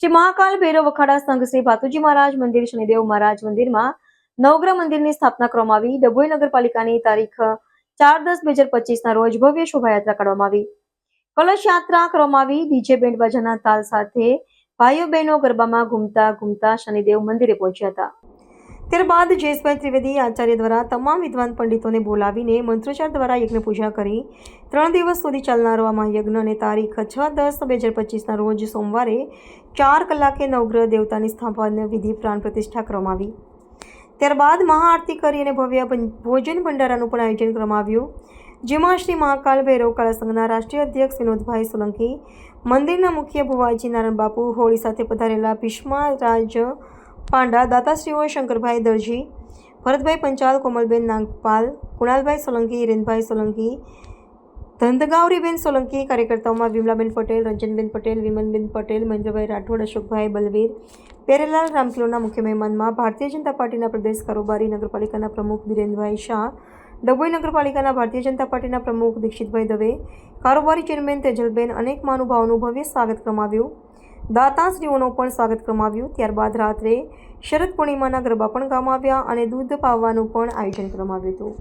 શ્રી મહાકાલ ભૈરવ અખાડા સંઘ શ્રી ભાતુજી મહારાજ મંદિર, શનિદેવ મહારાજ મંદિરમાં નવગ્રહ મંદિરની સ્થાપના કરવામાં આવી. ડભોઈ નગરપાલિકાની તારીખ ચાર દસ બે હજાર પચીસના રોજ ભવ્ય શોભાયાત્રા કાઢવામાં આવી. કલશ યાત્રા કરવામાં આવી. ડીજે બેન્ડ બાજાના તાલ સાથે ભાઈઓ બહેનો ગરબામાં ઘૂમતા ઘૂમતા શનિદેવ મંદિરે પહોંચ્યા હતા. ત્યારબાદ જયેશભાઈ ત્રિવેદી આચાર્ય દ્વારા તમામ વિદ્વાન પંડિતોને બોલાવીને મંત્રોચ્ચાર દ્વારા યજ્ઞ પૂજા કરી. ત્રણ દિવસ સુધી ચાલનારો આ મહાયજ્ઞ અને તારીખ છ દસ બે હજાર પચીસના રોજ સોમવારે ચાર કલાકે નવગ્રહ દેવતાની સ્થાપન વિધિ પ્રાણ પ્રતિષ્ઠા કરવામાં આવી ત્યારબાદ મહાઆરતી કરી અને ભવ્ય ભોજન ભંડારાનું પણ આયોજન કરવામાં આવ્યું જેમાં શ્રી મહાકાલ ભૈરવ કળા સંઘના રાષ્ટ્રીય અધ્યક્ષ વિનોદભાઈ સોલંકી, મંદિરના મુખ્ય ભુવાજી નારાયણ બાપુ, હોળી સાથે પધારેલા ભીષ્મા રાજ પાંડા, દાતાશ્રીઓ, શંકરભાઈ દરજી, ભરતભાઈ પંચાલ, કોમલબેન નાગપાલ, કુણાલભાઈ સોલંકી, હિરેનભાઈ સોલંકી, ધંધગાવરીબેન સોલંકી, કાર્યકર્તાઓમાં વિમલાબેન પટેલ, રંજનબેન પટેલ, વિમલબેન પટેલ મહેન્દ્રભાઈ રાઠોડ, અશોકભાઈ બલવીર, પેરેલાલ રામકિલોના મુખ્ય મહેમાનમાં ભારતીય જનતા પાર્ટીના પ્રદેશ કારોબારી નગરપાલિકાના પ્રમુખ વિરેન્દ્રભાઈ શાહ, ડભોઈ નગરપાલિકાના ભારતીય જનતા પાર્ટીના પ્રમુખ દીક્ષિતભાઈ દવે, કારોબારી ચેરમેન તેજલબેન અનેક મહાનુભાવોનું ભવ્ય સ્વાગત આવ્યું દાતાશ્રીઓનું પણ સ્વાગત કરવામાં આવ્યું ત્યારબાદ રાત્રે શરદ પૂર્ણિમાના ગરબા પણ ગાવામાં આવ્યા અને દૂધ પાવાનું પણ આયોજન કરવામાં આવ્યું હતું.